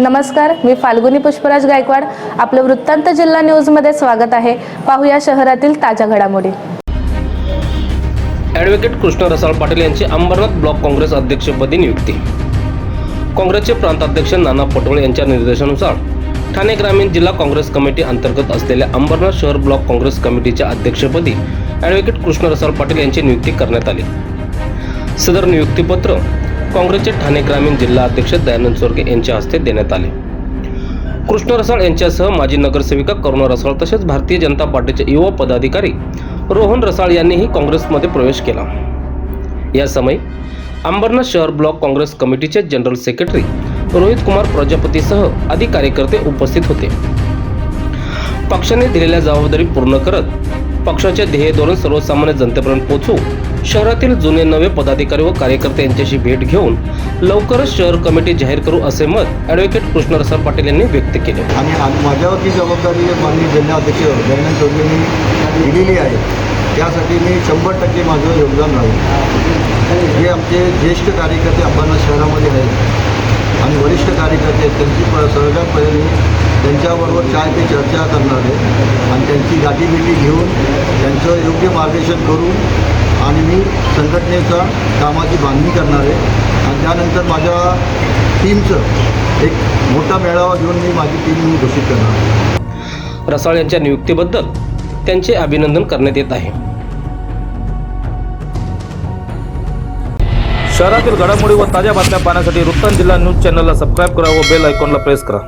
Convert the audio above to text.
नमस्कार मी फाल्गुनी पुष्पराज गायकवाड. आपलं वृत्तांत जिल्हा न्यूजमध्ये स्वागत आहे. पाहूया शहरातील ताज्या घडामोडी. ॲडव्होकेट कृष्ण रसाळ पाटील यांची अंबरनाथ ब्लॉक काँग्रेस अध्यक्षपदी नियुक्ती. काँग्रेसचे प्रांताध्यक्ष नाना पटोळे यांच्या निर्देशानुसार ठाणे ग्रामीण जिल्हा काँग्रेस कमिटी अंतर्गत असलेल्या अंबरनाथ शहर ब्लॉक काँग्रेस कमिटीच्या अध्यक्षपदी ॲडव्होकेट कृष्ण रसाळ पाटील यांची नियुक्ती करण्यात आली. सदर नियुक्तीपत्र काँग्रेसचे ठाणे ग्रामीण जिल्हा अध्यक्ष दयानंद सोरगे यांच्या हस्ते देण्यात आले. कृष्ण रसाळ यांच्यासह माजी नगरसेविका करुणा रसाळ तसेच भारतीय जनता पार्टीचे युवा पदाधिकारी रोहन रसाळ यांनीही काँग्रेसमध्ये प्रवेश केला. या समय अंबरनाथ शहर ब्लॉक काँग्रेस कमिटीचे जनरल सेक्रेटरी रोहित कुमार प्रजापतीसह आदी कार्यकर्ते उपस्थित होते. पक्षाने दिलेल्या जबाबदारी पूर्ण करत पक्षाचे ध्येय धोरण सर्वसामान्य जनतेपर्यंत पोहोचवू शहरातील जुने नवे पदाधिकारी व कार्यकर्ते यांच्याशी भेट घेऊन लवकरच शहर कमिटी जाहीर करू असे मत ॲडव्होकेट कृष्णरसा पाटील यांनी व्यक्त केले. आणि माझ्यावरती जबाबदारी माननीय जिल्हाध्यक्ष दयानंद चौधरींनी दिलेली आहे. त्यासाठी मी शंभर टक्के माझं योगदान राहील. जे आमचे ज्येष्ठ कार्यकर्ते अंबरनाथ शहरामध्ये आहेत आणि वरिष्ठ कार्यकर्ते आहेत त्यांची प त्यांच्याबरोबर काय ते चर्चा करणार आहे आणि त्यांची गाठीभेटी घेऊन त्यांचं योग्य मार्गदर्शन करून आणि मी संघटनेचा कामाची बांधणी करणार आहे. आणि त्यानंतर माझ्या टीमचं एक मोठा मेळावा घेऊन मी माझी टीम घोषित करणार रसाळ यांच्या नियुक्तीबद्दल त्यांचे अभिनंदन करण्यात येत आहे. शहरातील घडामोडी व ताज्या बातम्या पाहण्यासाठी वृत्तांत जिल्हा न्यूज चॅनलला सबस्क्राईब करा व बेल आयकॉनला प्रेस करा.